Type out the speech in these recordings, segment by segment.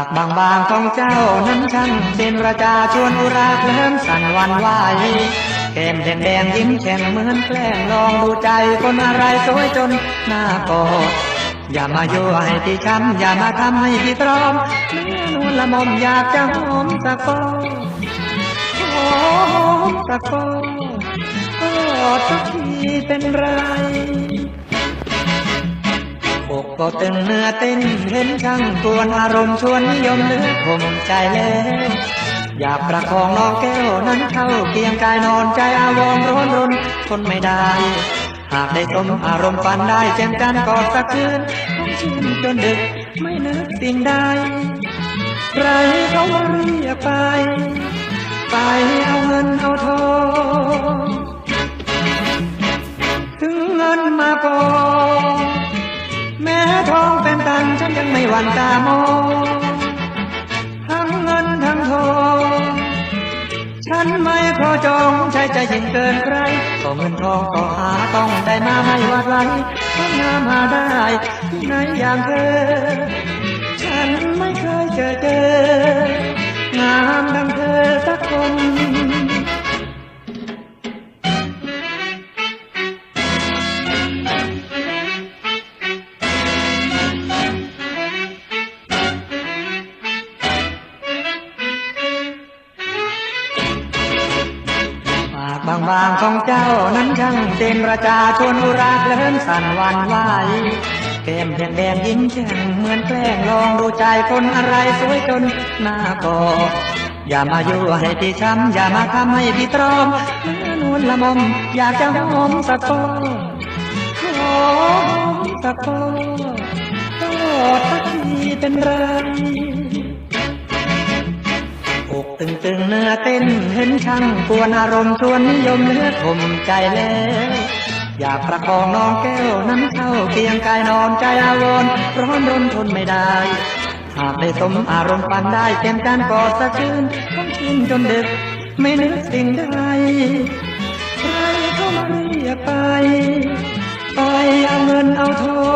ากบางบางๆของเจ้านั้นช่างเป็นระจาชวนอุราเคลิ้มสั่นวันไหวแก้มแดงแดงๆยิ้มแฉ่งเหมือนแกล้งลองดูใจคนอะไรสวยจนหน้ากอดอย่ามาโย่ให้ที่ช้ำอย่ามาทำให้พี่ตรอมเนื้อนวลละมอมอยากจะหอมตะกอนหอมตะกอนกอดสักทีเป็นไร อกก็ตึงเนื้อเต้นเห็นช่างกวนอารมณ์ชวนนิยมเนื้อข่มใจแล้วอยากประคองน้องแก้วนั้นเข้าเคียงกายนอนใจอาวรร้อนรนทนไม่ได้ หากได้สมอารมณ์ฝันได้แจ่มจันกอดสักคืนชื่นจนดึกไม่นึกสิ่งใดใครเขาเรียกไป ไปเอาเงินเอาทอง ยังไม่หวั่นตามองทั้งเงินทั้งทองฉันไม่ขอจองใช้ใจยิ่งเกินใครก็เงินทองก็หาต้องได้มาไม่วัดไหวต้องงามหาได้ที่ไหนอย่างเธอ ฉันไม่เคยเจอเจองามดังเธอสักคน บางของเจ้านั้นช่างเต็มประจาชวนอุราเลิ้มสั่นวันไหวแก้มแดงแดงยิ้มแฉ่งเหมือนแกล้งลองดูใจคนอะไรสวยจนหน้ากออย่ามายั่วให้พี่ช้ำอย่ามาทำให้พี่ตรอมเนื้อนวลละมอมอยากจะหอมสักก้อหอมสักก้อนกอดสักทีเป็นไร ตึงตึงๆเนื้อเต้นเห็นช่างกวนอารมณ์ชวนนิยมเนื้อข่มใจแล้ว อยากประคองน้องแก้วนั้นเข้าเคียงกายนอนใจอาวรร้อนรนทนไม่ได้ หากได้สมอารมณ์ปันได้แก้มกันกอสักคืนต้องชินจนดึก ไม่นึกสิ่งใดใครเข้ามาเรียกไป ไปเอาเงินเอาทอง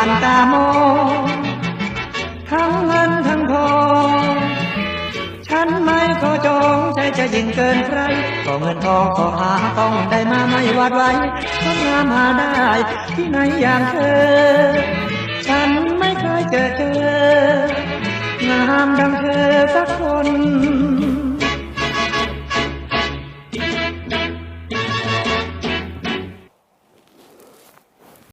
ยังไม่หวั่นตามองทั้งเงินทั้งทอง ฉันไม่ขอจองใจจะยิ่งเกินใครก็เงินทองก็หาต้องได้มาไม่วาดไวต้องงามหาได้ ที่ไหนอย่างเธอ ฉันไม่เคยเจอเจองามดังเธอสักคน